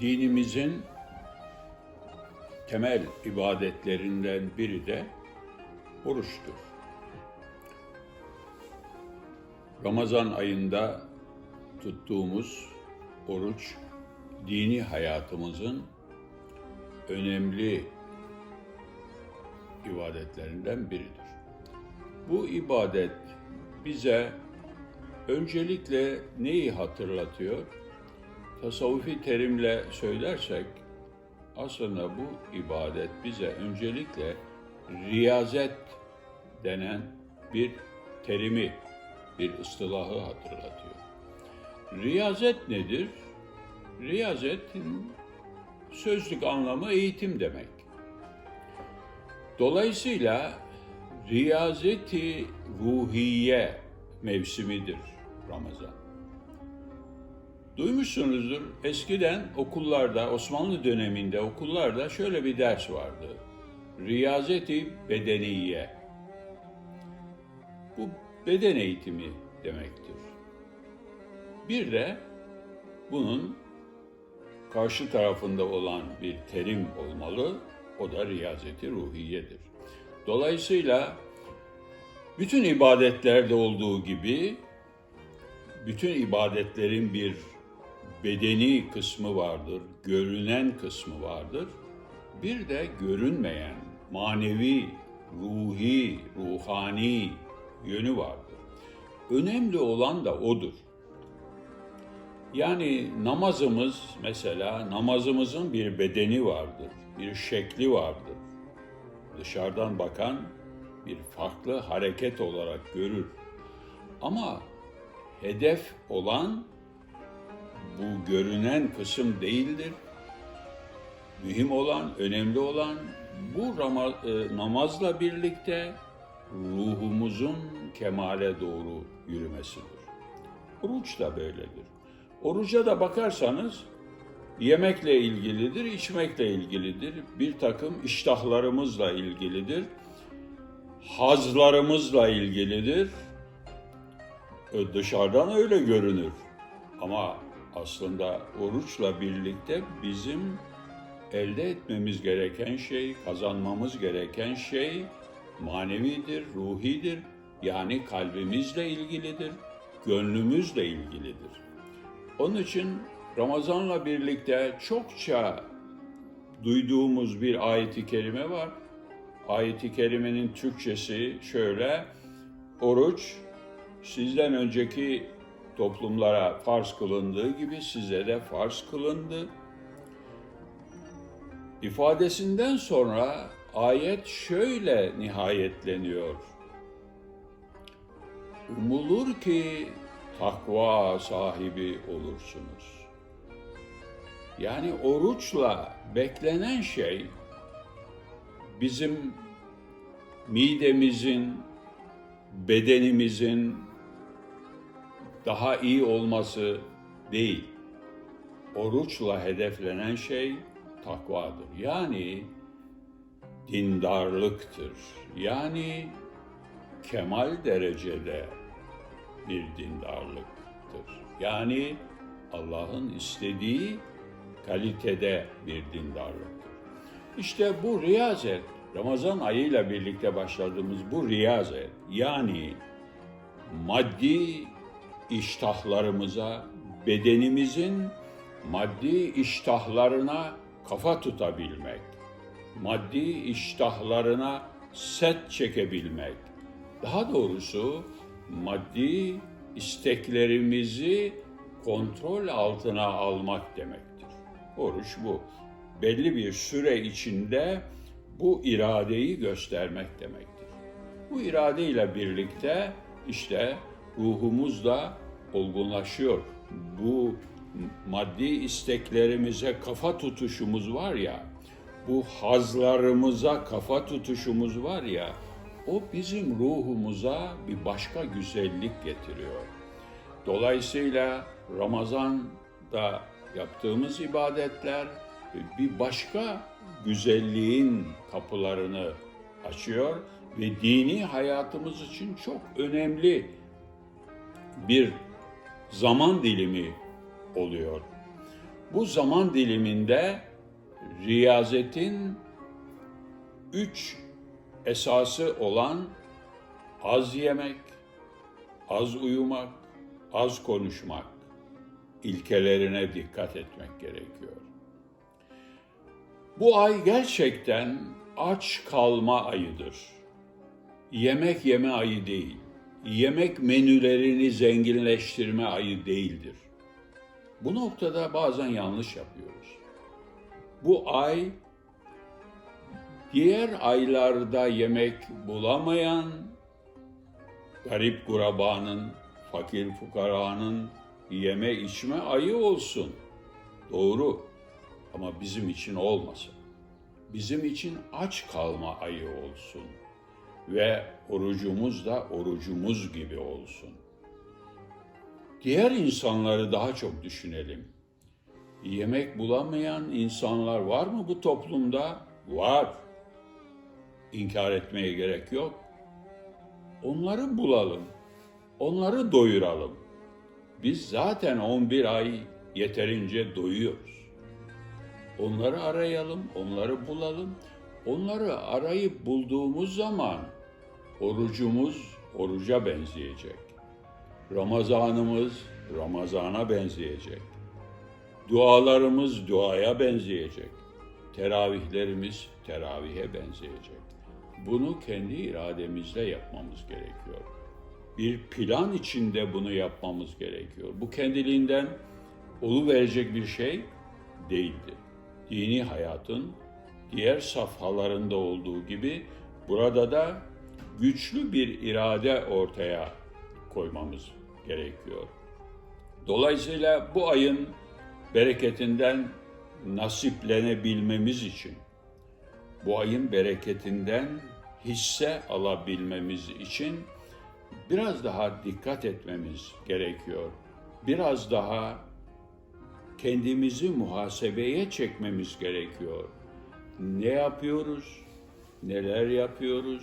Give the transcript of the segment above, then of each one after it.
dinimizin temel ibadetlerinden biri de oruçtur. Ramazan ayında tuttuğumuz oruç dini hayatımızın önemli ibadetlerinden biridir. Bu ibadet bize öncelikle neyi hatırlatıyor? Tasavvufi terimle söylersek aslında bu ibadet bize öncelikle riyazet denen bir terimi, bir ıstılahı hatırlatıyor. Riyazet nedir? Riyazetin sözlük anlamı eğitim demek. Dolayısıyla riyazeti ruhiye mevsimidir Ramazan. Duymuşsunuzdur eskiden okullarda, Osmanlı döneminde okullarda şöyle bir ders vardı. Riyazeti bedeniye. Bu beden eğitimi demektir. Bir de bunun karşı tarafında olan bir terim olmalı. O da riyazeti ruhiyedir. Dolayısıyla bütün ibadetlerde olduğu gibi bütün ibadetlerin bir bedeni kısmı vardır, görünen kısmı vardır. Bir de görünmeyen, manevi, ruhi, ruhani yönü vardır. Önemli olan da odur. Yani namazımız mesela namazımızın bir bedeni vardır, bir şekli vardır. Dışarıdan bakan bir farklı hareket olarak görür. Ama hedef olan bu görünen kısım değildir. Mühim olan, önemli olan bu e, namazla birlikte ruhumuzun kemale doğru yürümesidir. Oruç da böyledir. Oruca da bakarsanız yemekle ilgilidir, içmekle ilgilidir. Bir takım iştahlarımızla ilgilidir. Hazlarımızla ilgilidir. Ö- Dışarıdan öyle görünür. Ama aslında oruçla birlikte bizim elde etmemiz gereken şey, kazanmamız gereken şey manevidir, ruhidir. Yani kalbimizle ilgilidir, gönlümüzle ilgilidir. Onun için Ramazan'la birlikte çokça duyduğumuz bir ayeti kerime var. Ayeti kerimenin Türkçesi şöyle, oruç sizden önceki toplumlara farz kılındığı gibi size de farz kılındı. İfadesinden sonra ayet şöyle nihayetleniyor. Umulur ki takva sahibi olursunuz. Yani oruçla beklenen şey bizim midemizin, bedenimizin daha iyi olması değil. Oruçla hedeflenen şey takvadır. Yani dindarlıktır. Yani kemal derecede bir dindarlıktır. Yani Allah'ın istediği kalitede bir dindarlıktır. İşte bu riyazet, Ramazan ayıyla birlikte başladığımız bu riyazet, yani maddi iştahlarımıza, bedenimizin maddi iştahlarına kafa tutabilmek, maddi iştahlarına set çekebilmek, daha doğrusu maddi isteklerimizi kontrol altına almak demektir. Oruç bu. Belli bir süre içinde bu iradeyi göstermek demektir. Bu iradeyle birlikte işte ruhumuz da olgunlaşıyor. Bu maddi isteklerimize kafa tutuşumuz var ya, bu hazlarımıza kafa tutuşumuz var ya, o bizim ruhumuza bir başka güzellik getiriyor. Dolayısıyla Ramazan'da yaptığımız ibadetler bir başka güzelliğin kapılarını açıyor ve dini hayatımız için çok önemli bir zaman dilimi oluyor. Bu zaman diliminde riyazetin üç esası olan az yemek, az uyumak, az konuşmak ilkelerine dikkat etmek gerekiyor. Bu ay gerçekten aç kalma ayıdır. Yemek yeme ayı değil. Yemek menülerini zenginleştirme ayı değildir. Bu noktada bazen yanlış yapıyoruz. Bu ay diğer aylarda yemek bulamayan garip gurabanın, fakir fukaranın yeme içme ayı olsun. Doğru ama bizim için olmasın. Bizim için aç kalma ayı olsun. Ve orucumuz da orucumuz gibi olsun. Diğer insanları daha çok düşünelim. Yemek bulamayan insanlar var mı bu toplumda? Var. İnkar etmeye gerek yok. Onları bulalım. Onları doyuralım. Biz zaten 11 ay yeterince doyuyoruz. Onları arayalım, onları bulalım. Onları arayıp bulduğumuz zaman orucumuz oruca benzeyecek. Ramazanımız Ramazana benzeyecek. Dualarımız duaya benzeyecek. Teravihlerimiz teravihe benzeyecek. Bunu kendi irademizle yapmamız gerekiyor. Bir plan içinde bunu yapmamız gerekiyor. Bu kendiliğinden verecek bir şey değildir. Dini hayatın diğer safhalarında olduğu gibi burada da güçlü bir irade ortaya koymamız gerekiyor. Dolayısıyla bu ayın bereketinden nasiplenebilmemiz için, bu ayın bereketinden hisse alabilmemiz için biraz daha dikkat etmemiz gerekiyor. Biraz daha kendimizi muhasebeye çekmemiz gerekiyor. Ne yapıyoruz? Neler yapıyoruz?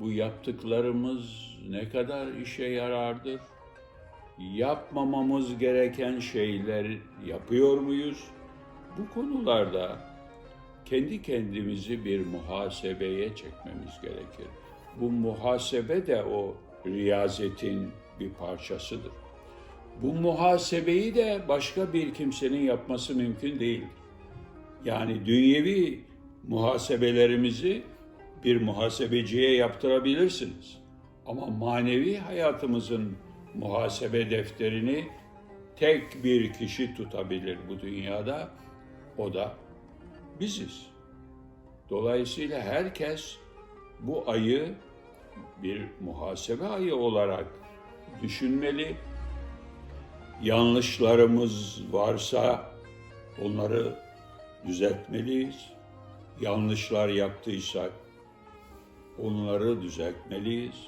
Bu yaptıklarımız ne kadar işe yarardır? Yapmamamız gereken şeyler yapıyor muyuz? Bu konularda kendi kendimizi bir muhasebeye çekmemiz gerekir. Bu muhasebe de o riyazetin bir parçasıdır. Bu muhasebeyi de başka bir kimsenin yapması mümkün değil. Yani dünyevi muhasebelerimizi bir muhasebeciye yaptırabilirsiniz. Ama manevi hayatımızın muhasebe defterini tek bir kişi tutabilir bu dünyada. O da biziz. Dolayısıyla herkes bu ayı bir muhasebe ayı olarak düşünmeli. Yanlışlarımız varsa onları düzeltmeliyiz. Yanlışlar yaptıysak onları düzeltmeliyiz.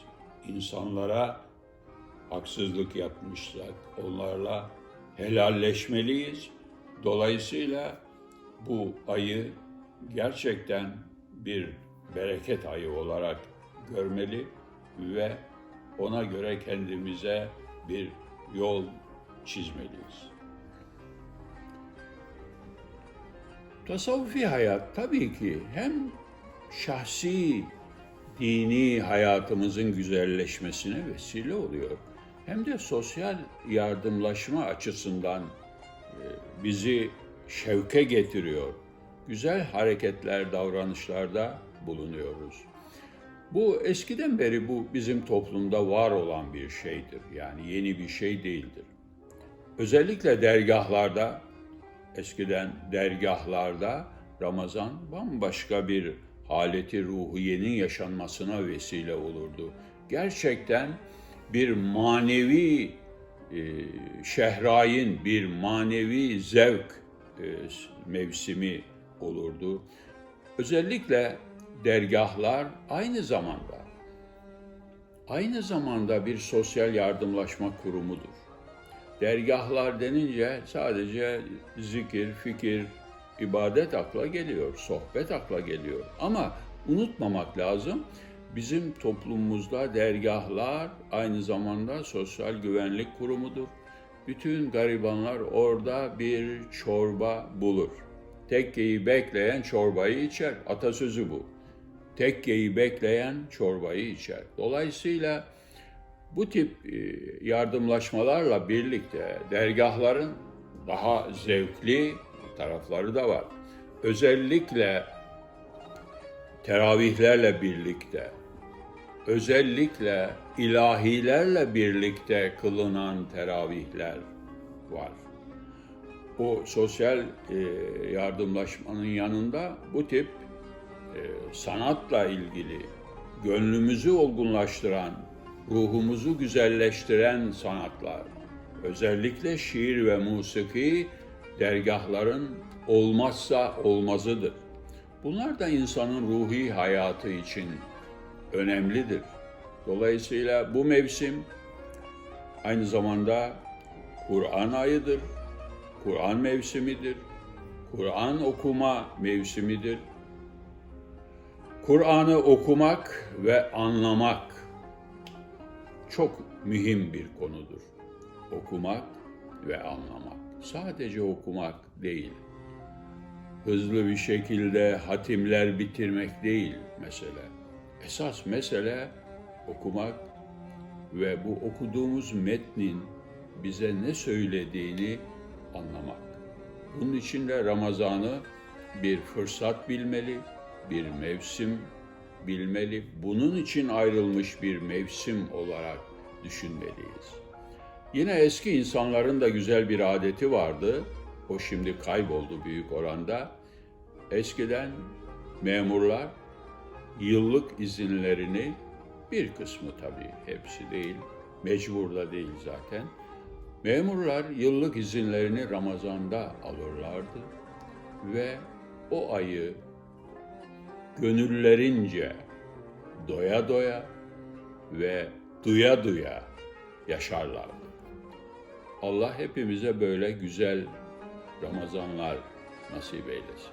İnsanlara haksızlık yapmışsak onlarla helalleşmeliyiz. Dolayısıyla bu ayı gerçekten bir bereket ayı olarak görmeli ve ona göre kendimize bir yol çizmeliyiz. Tasavvufi hayat tabii ki hem şahsi dini hayatımızın güzelleşmesine vesile oluyor. Hem de sosyal yardımlaşma açısından e, bizi şevke getiriyor. Güzel hareketler, davranışlarda bulunuyoruz. Bu eskiden beri bu bizim toplumda var olan bir şeydir. Yani yeni bir şey değildir. Özellikle dergahlarda, eskiden dergahlarda Ramazan bambaşka bir haleti ruhiyenin yaşanmasına vesile olurdu. Gerçekten bir manevi e, şehrayin, bir manevi zevk e, mevsimi olurdu. Özellikle dergahlar aynı zamanda aynı zamanda bir sosyal yardımlaşma kurumudur. Dergahlar denince sadece zikir, fikir, ibadet akla geliyor, sohbet akla geliyor. Ama unutmamak lazım, bizim toplumumuzda dergahlar aynı zamanda sosyal güvenlik kurumudur. bütün garibanlar orada bir çorba bulur. Tekkeyi bekleyen çorbayı içer. Atasözü bu. Tekkeyi bekleyen çorbayı içer. Dolayısıyla bu tip e, yardımlaşmalarla birlikte dergahların daha zevkli tarafları da var. Özellikle teravihlerle birlikte, özellikle ilahilerle birlikte kılınan teravihler var. O sosyal e, yardımlaşmanın yanında bu tip e, sanatla ilgili gönlümüzü olgunlaştıran, ruhumuzu güzelleştiren sanatlar, özellikle şiir ve musiki dergahların olmazsa olmazıdır. Bunlar da insanın ruhi hayatı için önemlidir. Dolayısıyla bu mevsim aynı zamanda Kur'an ayıdır. Kur'an mevsimidir. Kur'an okuma mevsimidir. Kur'an'ı okumak ve anlamak çok mühim bir konudur. Okumak ve anlamak. Sadece okumak değil. Hızlı bir şekilde hatimler bitirmek değil mesele. Esas mesele okumak ve bu okuduğumuz metnin bize ne söylediğini anlamak. Bunun için de Ramazan'ı bir fırsat bilmeli, bir mevsim bilmeli. Bunun için ayrılmış bir mevsim olarak düşünmeliyiz. Yine eski insanların da güzel bir adeti vardı. O şimdi kayboldu büyük oranda. Eskiden memurlar yıllık izinlerini bir kısmı tabii hepsi değil, mecbur da değil zaten. Memurlar yıllık izinlerini Ramazan'da alırlardı ve o ayı gönüllerince doya doya ve duya duya yaşarlardı. Allah hepimize böyle güzel Ramazanlar nasip eylesin.